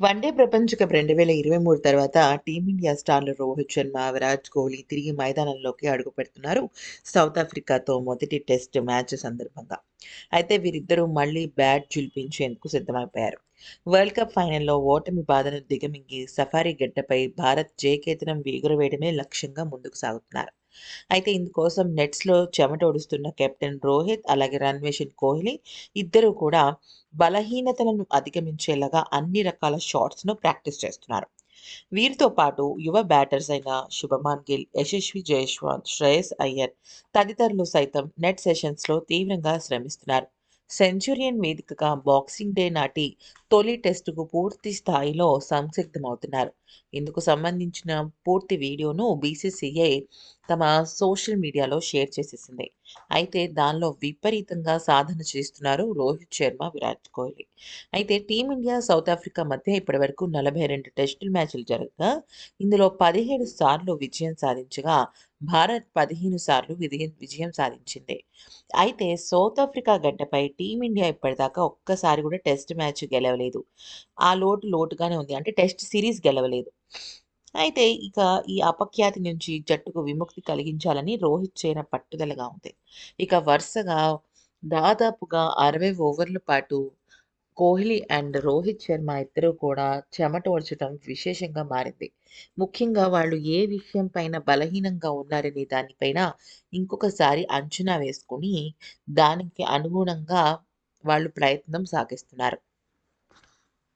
One day ప్రపంచ cup రెండు వేల ఇరవై మూడు తర్వాత టీమిండియా స్టార్లు రోహిత్ శర్మ విరాట్ కోహ్లీ తిరిగి మైదానంలోకి అడుగుపెడుతున్నారు సౌత్ ఆఫ్రికాతో మొదటి టెస్ట్ మ్యాచ్ సందర్భంగా. అయితే వీరిద్దరూ మళ్ళీ బ్యాట్ చూపించేందుకు సిద్ధమైపోయారు. వరల్డ్ కప్ ఫైనల్లో ఓటమి బాధను దిగమింగి సఫారీ గడ్డపై భారత్ జయకేతనం ఎగురవేయడమే లక్ష్యంగా ముందుకు సాగుతున్నారు. అయితే ఇందుకోసం నెట్స్లో చెమటోడుస్తున్న కెప్టెన్ రోహిత్ అలాగే రన్వేషన్ కోహ్లీ ఇద్దరు కూడా బలహీనతలను అధిగమించేలాగా అన్ని రకాల షాట్స్ను ప్రాక్టీస్ చేస్తున్నారు. వీరితో పాటు యువ బ్యాటర్స్ అయిన శుభమాన్ గిల్ యశస్వి జైస్వాల్ శ్రేయస్ అయ్యర్ తదితరులు సైతం నెట్ సెషన్స్లో తీవ్రంగా శ్రమిస్తున్నారు. సెంచురియన్ వేదికగా బాక్సింగ్ డే నాటి తొలి టెస్టుకు పూర్తి స్థాయిలో సంసిద్ధమవుతున్నారు. ఇందుకు సంబంధించిన పూర్తి వీడియోను బీసీసీఐ తమ సోషల్ మీడియాలో షేర్ చేసేసింది. అయితే దానిలో విపరీతంగా సాధన చేస్తున్నారు రోహిత్ శర్మ విరాట్ కోహ్లీ. అయితే టీమిండియా సౌత్ ఆఫ్రికా మధ్య ఇప్పటివరకు నలభై రెండు టెస్టుల మ్యాచ్లు జరగగా ఇందులో పదిహేడు సార్లు విజయం సాధించగా భారత్ పదిహేను సార్లు విజయం విజయం సాధించింది. అయితే సౌత్ ఆఫ్రికా గడ్డపై టీమిండియా ఇప్పటిదాకా ఒక్కసారి కూడా టెస్ట్ మ్యాచ్ గెలవలేదు. ఆ లోటు లోటుగానే ఉంది. అంటే టెస్ట్ సిరీస్ గెలవలేదు. అయితే ఇక ఈ అపఖ్యాతి నుంచి జట్టుకు విముక్తి కలిగించాలని రోహిత్ చేన పట్టుదలగా ఉంది. ఇక వరుసగా దాదాపుగా అరవై ఓవర్ల పాటు కోహ్లీ అండ్ రోహిత్ శర్మ ఇద్దరు కూడా చెమటోడ్చడం విశేషంగా మారింది. ముఖ్యంగా వాళ్ళు ఏ విషయం పైన బలహీనంగా ఉన్నారనే దానిపైన ఇంకొకసారి అంచనా వేసుకొని దానికి అనుగుణంగా వాళ్ళు ప్రయత్నం సాగిస్తున్నారు.